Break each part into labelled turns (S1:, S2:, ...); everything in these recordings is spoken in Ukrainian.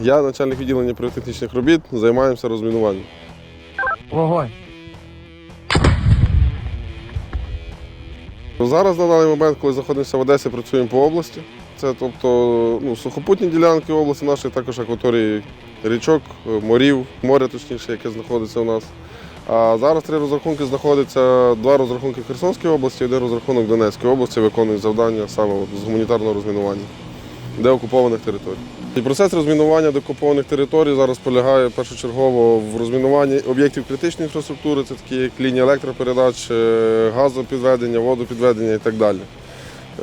S1: Я начальник відділення піротехнічних робіт, займаємося розмінуванням.
S2: Вогонь.
S1: Зараз на даний момент, коли знаходимося в Одесі, працюємо по області. Це тобто ну, сухопутні ділянки області нашої, також акваторії річок, морів, моря точніше, яке знаходиться у нас. А зараз три розрахунки знаходяться, два розрахунки в Херсонській області, один розрахунок в Донецькій області виконують завдання саме з гуманітарного розмінування деокупованих територій. І процес розмінування деокупованих територій зараз полягає першочергово в розмінуванні об'єктів критичної інфраструктури, це такі як лінії електропередач, е, газопідведення, водопідведення і так далі.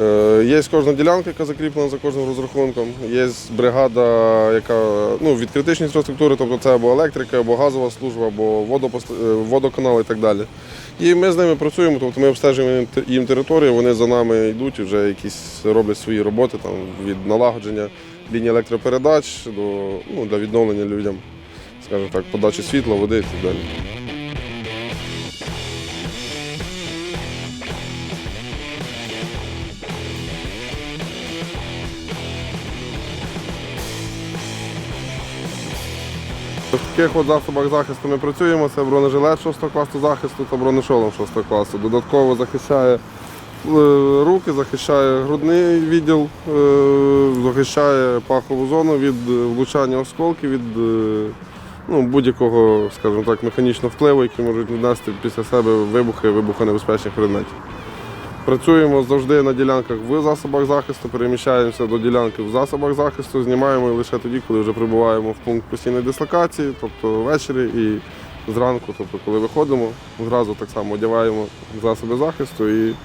S1: Е, Є кожна ділянка, яка закріплена за кожним розрахунком. Є бригада, яка ну, від критичної інфраструктури, тобто це або електрика, або газова служба, або водопост... е, водоканал і так далі. І ми з ними працюємо, тобто ми обстежуємо їм територію, вони за нами йдуть вже якісь роблять свої роботи там, від налагодження лінії електропередач до ну, для відновлення людям, скажімо так, подачі світла, води і так далі. В таких от засобах захисту ми працюємо. Це бронежилет 6 класу захисту та бронешолом 6 класу. Додатково захищає е, руки, захищає грудний відділ, е, захищає пахову зону від е, влучання осколків, від ну, будь-якого, скажімо так, механічного впливу, який можуть нанести після себе вибухи, вибухонебезпечних предметів. Працюємо завжди на ділянках в засобах захисту, переміщаємося до ділянки в засобах захисту, знімаємо лише тоді, коли вже прибуваємо в пункт постійної дислокації, тобто ввечері і зранку, тобто коли виходимо, зразу так само одягаємо засоби захисту і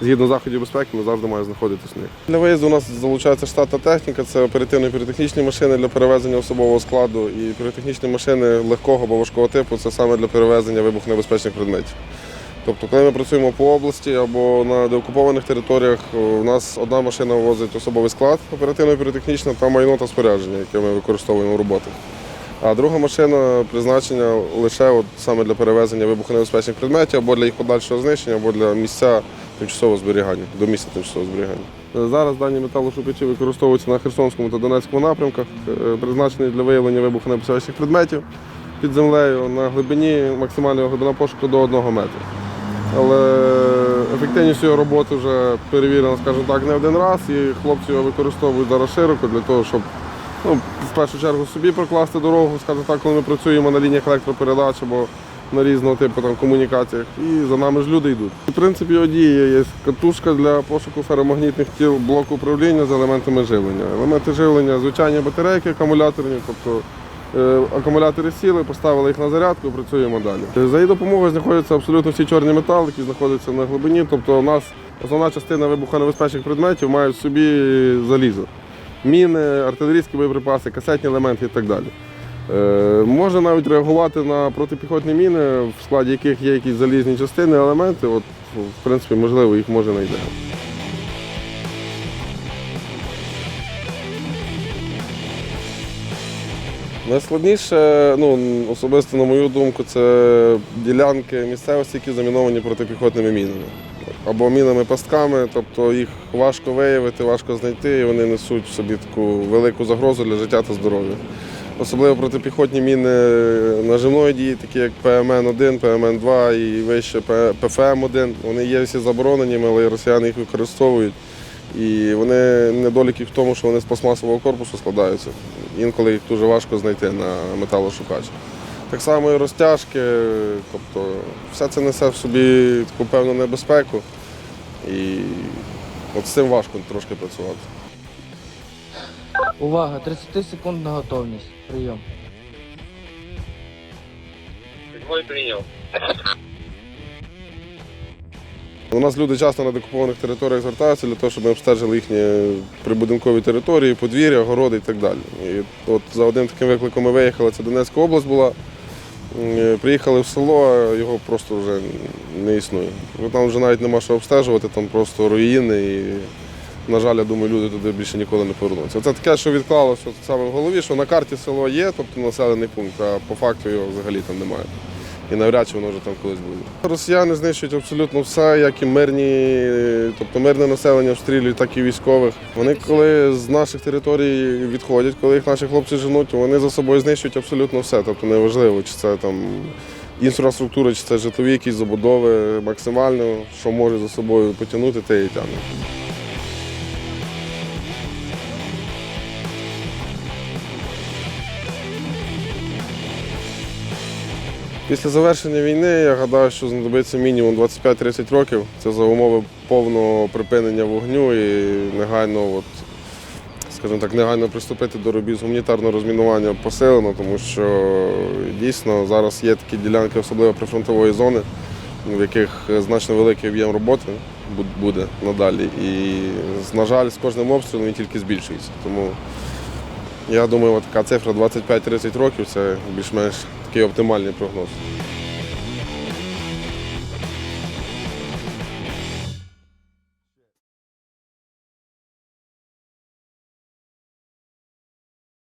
S1: згідно заходів безпеки ми завжди маємо знаходитись в них. Для виїзду у нас залучається штатна техніка, це оперативні піротехнічні машини для перевезення особового складу і піротехнічні машини легкого або важкого типу це саме для перевезення вибухонебезпечних предметів. Тобто, коли ми працюємо по області або на деокупованих територіях, у нас одна машина возить особовий склад оперативно-піротехнічна та майно та спорядження, яке ми використовуємо в роботах. А друга машина призначена лише от саме для перевезення вибухонебезпечних предметів або для їх подальшого знищення, або для місця тимчасового зберігання, до місця тимчасового зберігання. Зараз дані металошукачі використовуються на Херсонському та Донецькому напрямках, е, призначені для виявлення вибухонебезпечних предметів під землею на глибині, максимальна глибина пошуку до 1 метра. Але ефективність його роботи вже перевірена, скажімо так, не один раз, і хлопці його використовують зараз широко для того, щоб ну, в першу чергу собі прокласти дорогу, скажімо так, коли ми працюємо на лініях електропередач або на різного типу там, комунікаціях. І за нами ж люди йдуть. В принципі, його є катушка для пошуку феромагнітних тіл блоку управління з елементами живлення. Елементи живлення звичайні батарейки акумуляторні, тобто Акумулятори сіли, поставили їх на зарядку працюємо далі. За її допомогою знаходяться абсолютно всі чорні метали, які знаходяться на глибині. Тобто у нас основна частина вибухонебезпечних предметів має в собі залізо. Міни, артилерійські боєприпаси, касетні елементи і так далі. Е, Може навіть реагувати на протипіхотні міни, в складі яких є якісь залізні частини, елементи. От, в принципі, можливо, їх може знайдемо. Найскладніше, ну особисто на мою думку, це ділянки місцевості, які заміновані протипіхотними мінами. Або мінами-пастками, тобто їх важко виявити, важко знайти, і вони несуть в собі таку велику загрозу для життя та здоров'я. Особливо протипіхотні міни наживної дії, такі як ПМН-1, ПМН-2 і вище ПФМ-1. Вони є всі забороненими, але росіяни їх використовують. І вони недоліки в тому, що вони з пластмасового корпусу складаються. Інколи їх дуже важко знайти на металошукач. Так само і розтяжки, тобто все це несе в собі таку певну небезпеку. І от з цим важко трошки працювати.
S2: Увага, 30 секундна готовність. Прийом.
S3: Принял.
S1: У нас люди часто на декупованих територіях звертаються для того, щоб ми обстежили їхні прибудинкові території, подвір'я, городи і так далі. І от за одним таким викликом ми виїхали, це Донецька область була. Приїхали в село, його просто вже не існує. Ну, Там вже навіть нема що обстежувати, там просто руїни і, на жаль, я думаю, люди туди більше ніколи не повернуться. Це таке, що відклалося саме в голові, що на карті село є, тобто населений пункт, а по факту його взагалі там немає. І навряд чи воно вже там колись буде. Росіяни знищують абсолютно все, як і мирні, тобто мирне населення обстрілюють, так і військових. Вони коли з наших територій відходять, коли їх наші хлопці женуть, вони за собою знищують абсолютно все. Тобто неважливо, чи це там інфраструктура, чи це житлові якісь забудови, максимально, що може за собою потягнути, те і тягне. Після завершення війни я гадаю, що знадобиться мінімум 25-30 років. Це за умови повного припинення вогню і негайно, от, скажімо так, негайно приступити до робіт з гуманітарного розмінування посилено, тому що дійсно зараз є такі ділянки, особливо прифронтової зони, в яких значно великий об'єм роботи буде надалі. І, на жаль, з кожним обстрілом він тільки збільшується. Тому я думаю, така цифра 25-30 років це більш-менш такий оптимальний прогноз.